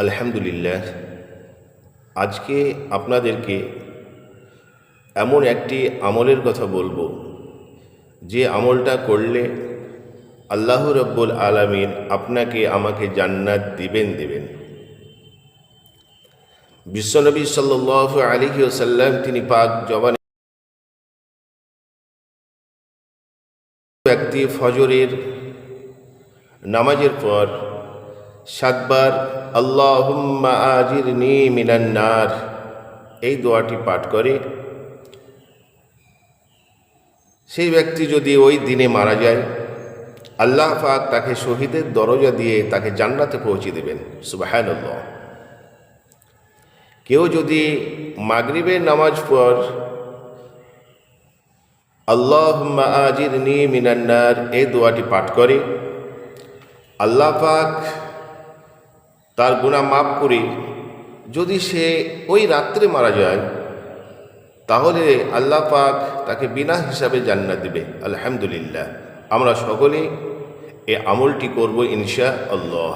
আলহামদুলিল্লাহ, আজকে আপনাদেরকে এমন একটি আমলের কথা বলব, যে আমলটা করলে আল্লাহ রব্বুল আলামিন আপনাকে আমাকে জান্নাত দিবেন, দেবেন। বিশ্বনবী সাল্লাহ আলিহি ওসাল্লাম তিনি পাক জবান ব্যক্তি ফজরের নামাজের পর সাতবার আল্লাহুম্মা আজির নি মিনান্নার এই দোয়াটি পাঠ করে, সেই ব্যক্তি যদি ওই দিনে মারা যায়, আল্লাহ পাক তাকে শহীদের দরজা দিয়ে তাকে জান্নাতে পৌঁছে দেবেন। সুবাহান্লাহ কেউ যদি মাগরিবের নামাজ পর আল্লাহ আজির নি মিনান্নার এই দোয়াটি পাঠ করে, আল্লাহ পাক তার গুণা মাফ করে। যদি সে ওই রাত্রে মারা যায়, তাহলে আল্লাহ পাক তাকে বিনা হিসাবে জান্নাত দিবে। আলহামদুলিল্লাহ। আমরা সকলে এ আমলটি করব ইনশা আল্লাহ